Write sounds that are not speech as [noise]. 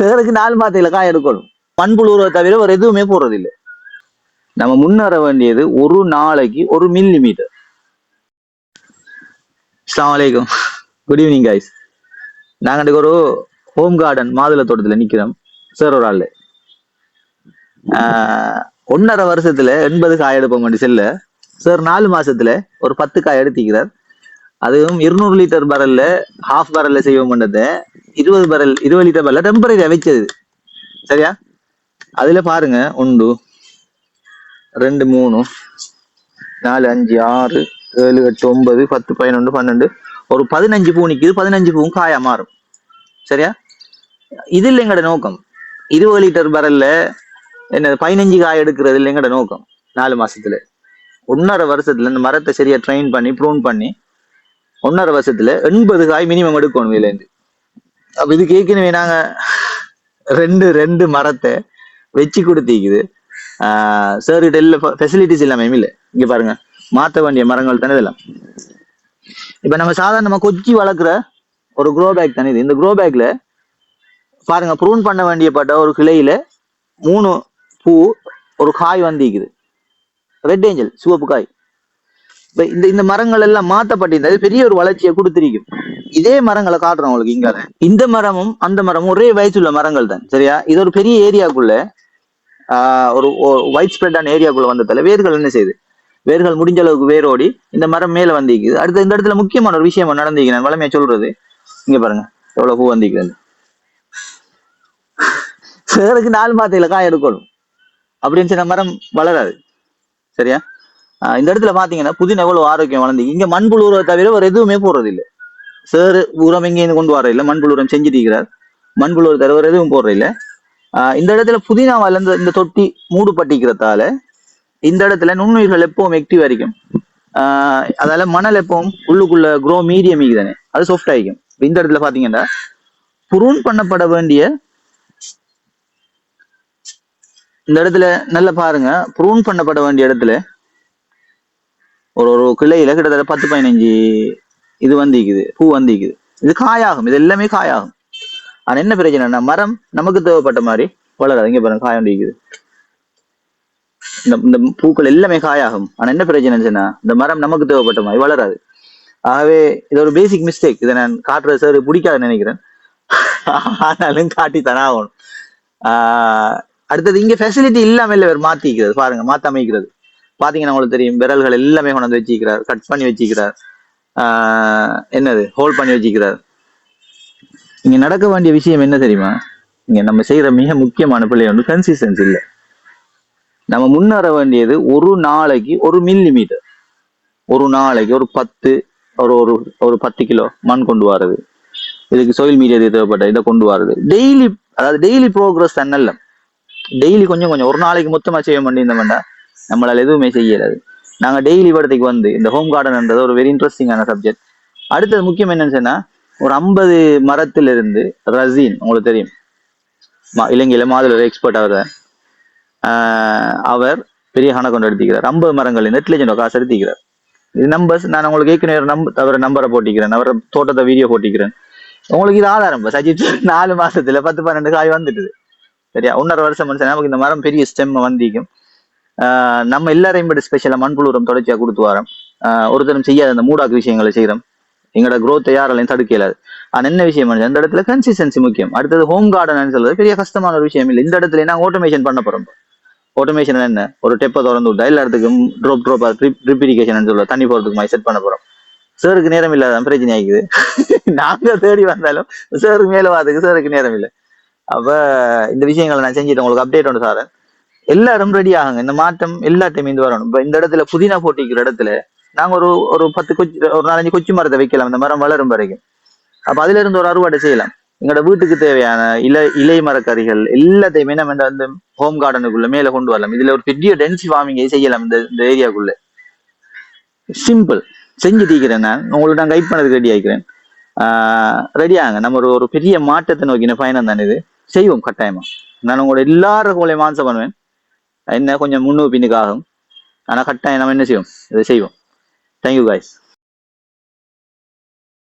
பேருக்கு நாலு மாத்தையில காய் எடுக்கணும். மண்புழு உரத்தை தவிர ஒரு எதுவுமே போடுறது இல்லை நம்ம முன்னேற வேண்டியது ஒரு நாளைக்கு ஒரு மில்லி மீட்டர் அஸ்லாம் வலைக்கம் குட் ஈவினிங் கைஸ் நாங்கள் ஒரு ஹோம் கார்டன் மாதுளை தோட்டத்தில் நிற்கிறோம் சார் ஒரு ஆள். ஒன்றரை ஒன்னரை வருஷத்துல எண்பது காய் எடுப்போம் வேண்டி செல்ல சார் நாலு மாசத்துல ஒரு பத்து காய் எடுத்திக்கிறார் அதுவும் இருநூறு லிட்டர் பரல்ல ஹாஃப் பரல்ல செய்வோம் பண்ணதை இருபது பரல் இருபது லிட்டர் பரல்ல டெம்பரரி வச்சது சரியா? அதுல பாருங்க ஒன்று ரெண்டு மூணு நாலு அஞ்சு ஆறு ஏழு எட்டு ஒன்பது பத்து பதினொன்று பன்னெண்டு. ஒரு பதினஞ்சு பூ நிற்குது பதினஞ்சு பூவும் காயா மாறும். சரியா? இது இல்லை எங்கட நோக்கம். இருபது லிட்டர் பரல்ல என்ன பதினஞ்சு காய் எடுக்கிறது இல்லை எங்கட நோக்கம். நாலு மாசத்துல. ஒன்னரை வருஷத்துல இந்த மரத்தை சரியா ட்ரெயின் பண்ணி ப்ரூன் பண்ணி ஒன்னரை வருஷத்துல எண்பது காய் மினிமம் எடுக்கணும் இதுல இருந்து. அப்ப இதுக்கு ஏற்கனவே நாங்க ரெண்டு ரெண்டு மரத்தை வச்சு கொடுத்திக்குது. சார் கிட்ட இல்ல ஃபெசிலிட்டிஸ் இல்லாம இல்லை. இங்க பாருங்க. மாத்த வேண்டிய மரங்கள் தானே இதெல்லாம். இப்ப நம்ம சாதாரணமா கொச்சி வளர்க்குற ஒரு க்ரோ பேக் தானே இது. இந்த க்ரோ பேக்ல பாருங்க ப்ரூன் பண்ண வேண்டியப்பட்ட ஒரு கிளையில மூணு பூ ஒரு காய் வந்திக்குது. ரெட் ஏஞ்சல் சிவப்பு காய். இப்ப இந்த இந்த மரங்கள் எல்லாம் மாத்தப்பட்டிருந்தது. பெரிய ஒரு வளர்ச்சியை கொடுத்திருக்கும். இதே மரங்களை காட்டுறோம் உங்களுக்கு இங்க. இந்த மரமும் அந்த மரமும் ஒரே வயசுள்ள மரங்கள் தான் சரியா? இது ஒரு பெரிய ஏரியாக்குள்ள ஆஹ் ஒரு ஒயிட் ஸ்ப்ரெட்டான ஏரியாக்குள்ள வந்ததால வேர்கள் என்ன செய்யுது? வேர்கள் முடிஞ்ச அளவுக்கு வேரோடி இந்த மரம் மேல வந்திக்குது அடுத்து இந்த இடத்துல முக்கியமான ஒரு விஷயம் நடந்திருக்கு. நான் வளமையா சொல்றது. இங்க பாருங்க. எவ்வளவு பூ வந்திக்குது சேருக்கு நாலு மாத்தையில காய் எடுக்கணும். அப்படின்னு சொன்ன மரம் வளராது. சரியா? இந்த இடத்துல பாத்தீங்கன்னா புதினா எவ்வளவு ஆரோக்கியம் வளர்ந்து இங்க மண்புழு உரத்தை தவிர வேற எதுவுமே போடுறது இல்ல சேர் உரம் எங்கேயிருந்து கொண்டு வர இல்லை மண்புழு உரம் செஞ்சுட்டு இருக்கிறார் மண்புழு உரம் தவிர எதுவும் போடுற இல்லை. ஆஹ் இந்த இடத்துல புதினா வளர்ந்து இந்த தொட்டி மூடுபட்டிக்கிறதால இந்த இடத்துல நுண்ணுயிர்கள் எப்பவும் ஆக்டிவ் ஆகிக்கும் ஆஹ் அதால மணல் எப்பவும் உள்ளுக்குள்ள குரோ மீடியம் தானே. அது சாஃப்ட் ஆகிக்கும் இந்த இடத்துல பாத்தீங்கன்னா புரூன் பண்ணப்பட வேண்டிய இந்த இடத்துல நல்லா பாருங்க. புரூன் பண்ணப்பட வேண்டிய இடத்துல ஒரு ஒரு கிளையில கிட்டத்தட்ட பத்து பதினஞ்சு இது வந்திக்குது பூ வந்திக்குது. இது காயாகும் இது எல்லாமே காயாகும். ஆனா என்ன பிரச்சனைனா மரம் நமக்கு தேவைப்பட்ட மாதிரி வளராது. இங்க பாருங்க காய வந்திக்குது. இந்த இந்த பூக்கள் எல்லாமே காயாகும். ஆனா என்ன பிரச்சனைச்சுன்னா இந்த மரம் நமக்கு தேவைப்பட்ட மாதிரி வளராது. ஆகவே இது ஒரு பேசிக் மிஸ்டேக் இதை நான் காட்டுறது சார் பிடிக்காதுன்னு நினைக்கிறேன். ஆனாலும் காட்டி தானே ஆகணும். ஆஹ் அடுத்தது இங்க ஃபெசிலிட்டி இல்லாம இல்லை இவர் மாத்திக்கிறது. பாருங்க மாத்த அமைக்கிறது. பாத்தீங்கன்னா உங்களுக்கு தெரியும் விரல்கள் எல்லாமே கொண்டு வந்து வச்சிக்கிறார் கட் பண்ணி வச்சிக்கிறார். என்னது? ஹோல்ட் பண்ணி வச்சுக்கிறார். இங்க நடக்க வேண்டிய விஷயம் என்ன தெரியுமா? இங்க நம்ம செய்யற மிக முக்கியமான பிள்ளை வந்து கன்சிஸ்டன்ஸ் இல்லை. நம்ம முன்னேற வேண்டியது ஒரு நாளைக்கு ஒரு மில்லி மீட்டர் ஒரு நாளைக்கு ஒரு பத்து ஒரு ஒரு ஒரு பத்து கிலோ மண் கொண்டு வரது. இதுக்கு சோயில் மீடியா தேவைப்பட்ட இதை கொண்டு வரது. டெய்லி அதாவது டெய்லி ப்ரோக்ரஸ் தன்னல்ல. டெய்லி கொஞ்சம் கொஞ்சம். ஒரு நாளைக்கு மொத்தமா செய்ய வேண்டியிருந்தோம்னா நம்மளால எதுவுமே செய்யலாது நாங்க டெய்லி படத்துக்கு வந்து இந்த ஹோம் கார்டன்ன்றது ஒரு வெரி இன்ட்ரெஸ்டிங்கான சப்ஜெக்ட் அடுத்தது முக்கியம் என்னன்னு சொன்னா ஒரு ஐம்பது மரத்துல இருந்து ரசீன் உங்களுக்கு தெரியும். மா- மாதிரி ஒரு எக்ஸ்பர்ட் அவர். அவர் பெரிய கணக்கு எடுத்திக்கிறார். ஐம்பது மரங்கள் எட்டு காசு எடுத்திக்கிறார். இது நம்பர்ஸ் நான் உங்களுக்கு ஏற்கனவே நம்ப அவரை நம்பரை போட்டிக்கிறேன் அவரை தோட்டத்தை வீடியோ போட்டிக்கிறேன். உங்களுக்கு இது ஆதாரம் சஜித் நாலு மாசத்துல பத்து பன்னெண்டு காய் வந்துட்டுது. சரியா? ஒன்றரை வருஷம் மனுஷன் நமக்கு இந்த மரம் பெரிய ஸ்டெம் வந்திக்கும். நம்ம எல்லாரையும் விட ஸ்பெஷலா மண்புழு உரம் தொடர்ச்சியா கொடுத்து வரோம். ஆஹ் ஒருத்தரும் செய்யாத அந்த மூடாக்கு விஷயங்களை செய்யறோம் எங்களோட க்ரோத்தை யாராலையும் தடுக்க இயலாது. என்ன விஷயம் அந்த இடத்துல கன்சிஸ்டன்சி முக்கியம். அடுத்தது ஹோம் கார்டன் சொல்றது பெரிய கஷ்டமான ஒரு விஷயம் இல்லை. இந்த இடத்துல நாங்கள் ஆட்டோமேஷன் பண்ண போறோம். ஆட்டோமேஷன் என்ன? ஒரு டெப்பை திறந்து விட்டா எல்லா இடத்துக்கும் ட்ரோப் ட்ரோப் ட்ரிப் இரிகேஷன் சொல்ல தண்ணி போறதுக்கு மாதிரி செட் பண்ண போறோம். சாருக்கு நேரம் இல்லாத பிரச்சனை ஆகிக்குது [laughs] நாங்க தேடி வந்தாலும் சாருக்கு மேல வாதுக்கு சாருக்கு நேரம் இல்லை. அப்போ இந்த விஷயங்களை நான் செஞ்சுட்டு உங்களுக்கு அப்டேட் ஒன்று சாரேன் எல்லாரும் ரெடி ஆகுங்க. இந்த மாற்றம் எல்லாத்தையும் இது வரணும். இப்போ இந்த இடத்துல புதினா போட்டிக்கிற இடத்துல நாங்க ஒரு ஒரு பத்து கொச்சி ஒரு நாலஞ்சு கொச்சி மரத்தை வைக்கலாம். இந்த மரம் வளரும் வரைக்கும். அப்ப அதுல இருந்து ஒரு அறுவடை செய்யலாம். எங்களோட வீட்டுக்கு தேவையான இலை இலை மரக்கறிகள் எல்லாத்தையுமே நம்ம இந்த- அந்த ஹோம் கார்டனுக்குள்ள மேல கொண்டு வரலாம். இதுல ஒரு பெரிய டென்சி ஃபார்மிங்கை செய்யலாம் இந்த இந்த ஏரியாக்குள்ள சிம்பிள் செஞ்சு தீக்கிறேன் நான். உங்களுக்கு நான் கைட் பண்ணதுக்கு ரெடி ஆகிக்கிறேன் ரெடி ஆகுங்க. நம்ம ஒரு ஒரு பெரிய மாற்றத்தை நோக்கின பயணம் தானே இது. செய்வோம் கட்டாயமா. நான் உங்களோட எல்லாரும் உங்களை மான்சம் பண்ணுவேன். என்ன கொஞ்சம் முன்னு பின்னுக்கு ஆகும் ஆனால் கட்டாயம் நம்ம என்ன செய்வோம் இதை செய்வோம் தேங்க்யூ காய்ஸ்